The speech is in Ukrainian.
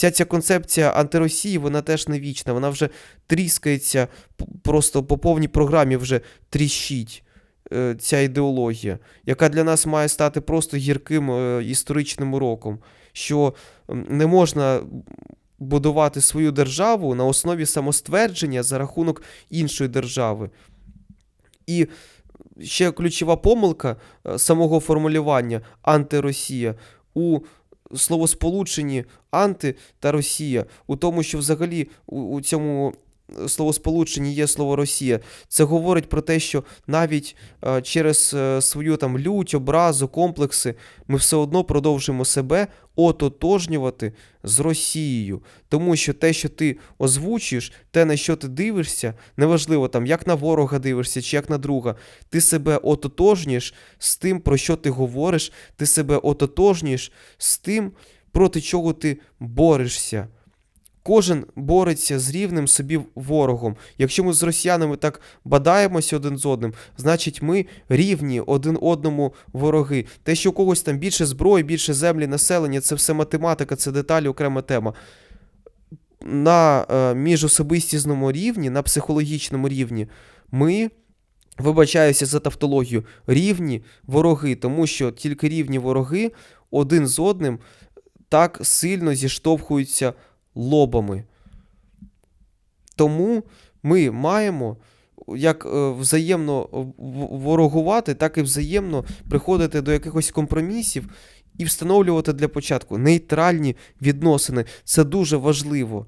вся ця концепція антиросії, вона теж не вічна. Вона вже тріскається просто по повній програмі вже тріщить. е, Ця ідеологія, яка для нас має стати просто гірким е, історичним уроком, що не можна будувати свою державу на основі самоствердження за рахунок іншої держави. І ще ключова помилка е, самого формулювання антиросія у словосполученні анти та Росія, у тому, що взагалі у, у цьому словосполученні є слово Росія. Це говорить про те, що навіть е, через е, свою там лють, образу, комплекси ми все одно продовжуємо себе ототожнювати з Росією. Тому що те, що ти озвучуєш, те, на що ти дивишся, неважливо там, як на ворога дивишся чи як на друга, ти себе ототожнюєш з тим, про що ти говориш, ти себе ототожнюєш з тим, проти чого ти борешся. Кожен бореться з рівним собі ворогом. Якщо ми з росіянами так бадаємося один з одним, значить ми рівні один одному вороги. Те, що у когось там більше зброї, більше землі, населення, це все математика, це деталі, окрема тема. На е, міжособистісному рівні, на психологічному рівні, ми, вибачаюся за тавтологію, рівні вороги, тому що тільки рівні вороги один з одним так сильно зіштовхуються лобами. Тому ми маємо як е, взаємно ворогувати, так і взаємно приходити до якихось компромісів і встановлювати для початку нейтральні відносини. Це дуже важливо.